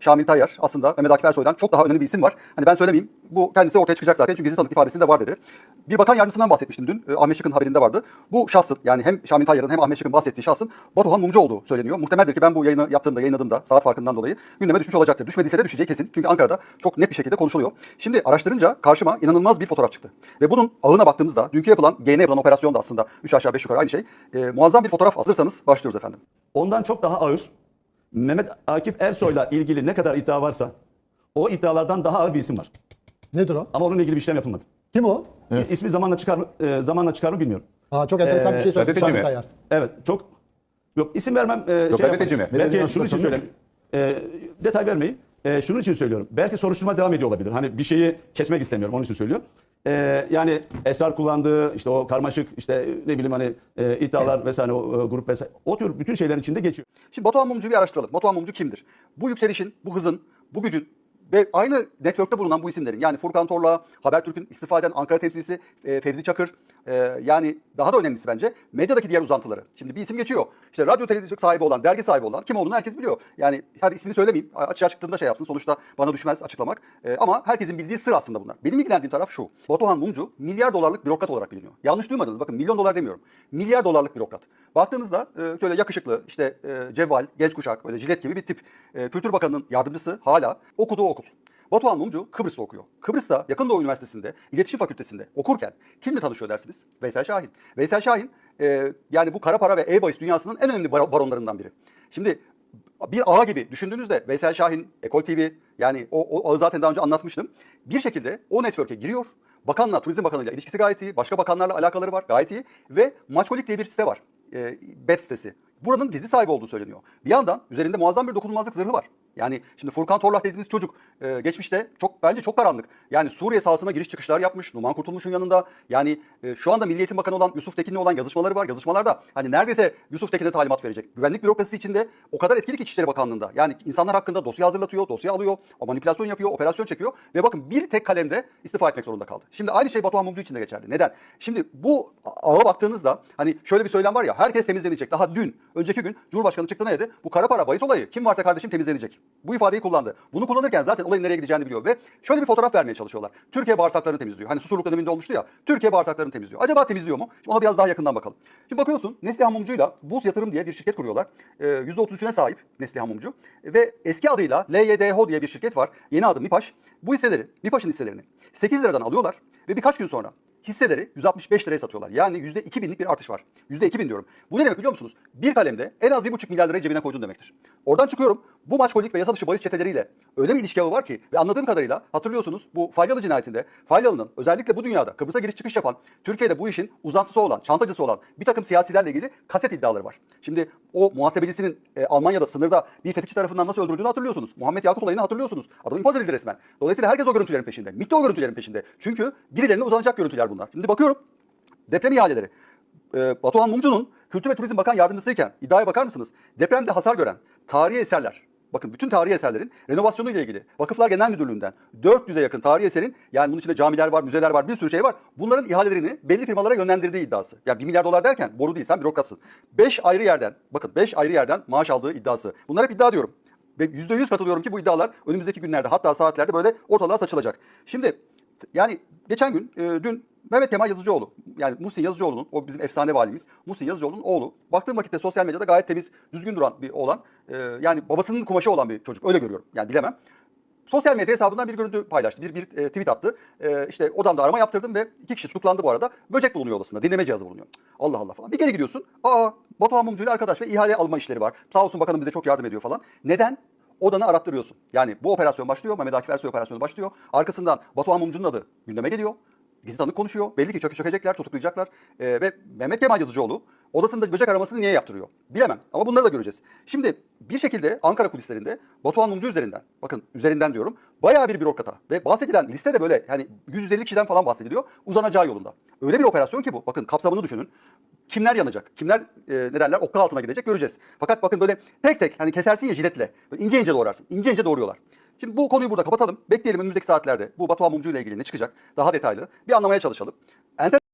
Şamil Tayyar aslında Mehmet Akif Ersoy'dan çok daha önemli bir isim var. Hani ben söylemeyeyim. Bu kendisi ortaya çıkacak zaten çünkü gizli tanık ifadesinde var dedi. Bir bakan yardımcısından bahsetmiştim dün. e, Ahmet Şık'ın haberinde vardı. Bu şahsın yani hem Şamil Tayyar'ın hem Ahmet Şık'ın bahsettiği şahsın Batuhan Mumcu olduğu söyleniyor. Muhtemeldir ki ben bu yayını yaptığımda, yayınladığımda saat farkından dolayı gündeme düşmüş olacaktır. Düşmediyse de düşeceği kesin. Çünkü Ankara'da çok net bir şekilde konuşuluyor. Şimdi araştırınca karşıma inanılmaz bir fotoğraf çıktı. Ve bunun ağına baktığımızda dünkü yapılan GN yapılan operasyon da aslında 3 aşağı 5 yukarı aynı şey. E, muazzam bir fotoğraf hazırsanız başlıyoruz efendim. Ondan çok daha ağır Mehmet Akif Ersoy'la ilgili ne kadar iddia varsa o iddialardan daha ağır bir isim var. Nedir o? Ama onunla ilgili bir işlem yapılmadı. Kim o? İsmi zamanla çıkar mı, e, zamanla çıkar mı bilmiyorum. Aa, çok enteresan bir şey söyledi. gazeteci Şamil mi? Tayyar. Evet çok yok isim vermem. e, Yok, gazeteci yapmayın. mi? Belki Belediye şunun için söyleyeyim. E, detay vermeyin. E, şunun için söylüyorum. Belki soruşturma devam ediyor olabilir. Hani bir şeyi kesmek istemiyorum. Onun için söylüyorum. E, yani esrar kullandığı işte o karmaşık işte ne bileyim hani e, iddialar vesaire o e, grup vesaire o tür bütün şeylerin içinde geçiyor. Şimdi Batuhan Mumcu'yu bir araştıralım. Batuhan Mumcu kimdir? Bu yükselişin, bu hızın, bu gücün ve aynı network'te bulunan bu isimlerin yani Furkan Torla, Habertürk'ün istifa eden Ankara temsilcisi e, Fevzi Çakır e, yani daha da önemlisi bence medyadaki diğer uzantıları. Şimdi bir isim geçiyor. İşte radyo televizyon sahibi olan, dergi sahibi olan kim olduğunu herkes biliyor. Yani hadi ismini söylemeyeyim. Açığa çıktığında şey yapsın. Sonuçta bana düşmez açıklamak. E, ama herkesin bildiği sır aslında bunlar. Benim ilgilendiğim taraf şu. Batuhan Mumcu milyar dolarlık bürokrat olarak biliniyor. Yanlış duymadınız. Bakın milyon dolar demiyorum. Milyar dolarlık bürokrat. Baktığınızda e, şöyle yakışıklı, işte e, cevval, genç kuşak, böyle jilet gibi bir tip. E, Kültür Bakanı'nın yardımcısı hala okuduğu okul. Batuhan Mumcu Kıbrıs'ta okuyor. Kıbrıs'ta Yakın Doğu Üniversitesi'nde İletişim Fakültesi'nde okurken kimle tanışıyor dersiniz? Veysel Şahin. Veysel Şahin e, yani bu kara para ve e-bahis dünyasının en önemli bar- baronlarından biri. Şimdi bir ağa gibi düşündüğünüzde Veysel Şahin, Ekol TV yani o, o ağı zaten daha önce anlatmıştım. Bir şekilde o network'e giriyor. Bakanla, Turizm Bakanı'yla ilişkisi gayet iyi. Başka bakanlarla alakaları var gayet iyi. Ve Maçkolik diye bir site var. E, bet sitesi. Buranın gizli sahibi olduğu söyleniyor. Bir yandan üzerinde muazzam bir dokunulmazlık zırhı var. Yani şimdi Furkan Torlak dediğiniz çocuk e, geçmişte çok bence çok karanlık. Yani Suriye sahasına giriş çıkışlar yapmış. Numan Kurtulmuş'un yanında. Yani e, şu anda Milli Eğitim Bakanı olan Yusuf Tekin'le olan yazışmaları var. Yazışmalarda hani neredeyse Yusuf Tekin'e talimat verecek. Güvenlik bürokrasisi içinde o kadar etkili ki İçişleri Bakanlığı'nda. Yani insanlar hakkında dosya hazırlatıyor, dosya alıyor, o manipülasyon yapıyor, operasyon çekiyor ve bakın bir tek kalemde istifa etmek zorunda kaldı. Şimdi aynı şey Batuhan Mumcu için de geçerli. Neden? Şimdi bu ağa baktığınızda hani şöyle bir söylem var ya herkes temizlenecek. Daha dün, önceki gün Cumhurbaşkanı çıktı ne dedi? Bu kara para bahis olayı kim varsa kardeşim temizlenecek. Bu ifadeyi kullandı. Bunu kullanırken zaten olayın nereye gideceğini biliyor ve şöyle bir fotoğraf vermeye çalışıyorlar. Türkiye bağırsaklarını temizliyor. Hani susurluk döneminde olmuştu ya. Türkiye bağırsaklarını temizliyor. Acaba temizliyor mu? Şimdi ona biraz daha yakından bakalım. Şimdi bakıyorsun Neslihan Mumcu'yla Buz Yatırım diye bir şirket kuruyorlar. Ee, %33'üne sahip Neslihan Mumcu. Ve eski adıyla LYDHO diye bir şirket var. Yeni adı MİPAŞ. Bu hisseleri, MİPAŞ'ın hisselerini 8 liradan alıyorlar ve birkaç gün sonra hisseleri 165 liraya satıyorlar. Yani %2000'lik bir artış var. %2000 diyorum. Bu ne demek biliyor musunuz? Bir kalemde en az 1,5 milyar lirayı cebine koydun demektir. Oradan çıkıyorum. Bu maçkolik ve yasa dışı bahis çeteleriyle öyle bir ilişki var ki ve anladığım kadarıyla hatırlıyorsunuz bu Falyalı cinayetinde Falyalı'nın özellikle bu dünyada Kıbrıs'a giriş çıkış yapan Türkiye'de bu işin uzantısı olan, çantacısı olan bir takım siyasilerle ilgili kaset iddiaları var. Şimdi o muhasebecisinin e, Almanya'da sınırda bir tetikçi tarafından nasıl öldürüldüğünü hatırlıyorsunuz. Muhammed Yakut olayını hatırlıyorsunuz. Adam infaz edildi resmen. Dolayısıyla herkes o görüntülerin peşinde. MİT de o görüntülerin peşinde. Çünkü birilerine uzanacak görüntüler bunlar. Şimdi bakıyorum deprem ihaleleri. Ee, Batuhan Mumcu'nun Kültür ve Turizm Bakan Yardımcısıyken iddiaya bakar mısınız? Depremde hasar gören tarihi eserler, bakın bütün tarihi eserlerin renovasyonu ile ilgili Vakıflar Genel Müdürlüğü'nden 400'e yakın tarihi eserin yani bunun içinde camiler var, müzeler var, bir sürü şey var. Bunların ihalelerini belli firmalara yönlendirdiği iddiası. Yani 1 milyar dolar derken boru değil sen bürokratsın. 5 ayrı yerden, bakın 5 ayrı yerden maaş aldığı iddiası. Bunlar hep iddia diyorum. Ve %100 katılıyorum ki bu iddialar önümüzdeki günlerde hatta saatlerde böyle ortalığa saçılacak. Şimdi yani geçen gün, e, dün Mehmet Kemal Yazıcıoğlu, yani Muhsin Yazıcıoğlu'nun, o bizim efsane valimiz, Muhsin Yazıcıoğlu'nun oğlu. Baktığım vakitte sosyal medyada gayet temiz, düzgün duran bir oğlan. E, yani babasının kumaşı olan bir çocuk, öyle görüyorum. Yani bilemem. Sosyal medya hesabından bir görüntü paylaştı, bir, bir e, tweet attı. E, işte odamda arama yaptırdım ve iki kişi tutuklandı bu arada. Böcek bulunuyor odasında, dinleme cihazı bulunuyor. Allah Allah falan. Bir geri gidiyorsun, aa Batuhan Mumcu ile arkadaş ve ihale alma işleri var. Sağ olsun bakanım bize çok yardım ediyor falan. Neden? Odanı arattırıyorsun. Yani bu operasyon başlıyor, Mehmet Akif Ersoy operasyonu başlıyor. Arkasından Batuhan Mumcu'nun adı gündeme geliyor. Gizli tanık konuşuyor. Belli ki çöke çökecekler, tutuklayacaklar. Ee, ve Mehmet Kemal Yazıcıoğlu odasında böcek aramasını niye yaptırıyor? Bilemem ama bunları da göreceğiz. Şimdi bir şekilde Ankara kulislerinde Batuhan Mumcu üzerinden, bakın üzerinden diyorum, bayağı bir bürokrata ve bahsedilen liste de böyle yani 150 kişiden falan bahsediliyor uzanacağı yolunda. Öyle bir operasyon ki bu. Bakın kapsamını düşünün. Kimler yanacak? Kimler e, ne derler okka altına gidecek göreceğiz. Fakat bakın böyle tek tek hani kesersin ya jiletle. Böyle ince ince doğrarsın. İnce ince doğruyorlar. Şimdi bu konuyu burada kapatalım. Bekleyelim önümüzdeki saatlerde bu Batuhan Mumcu ile ilgili ne çıkacak daha detaylı bir anlamaya çalışalım. Enter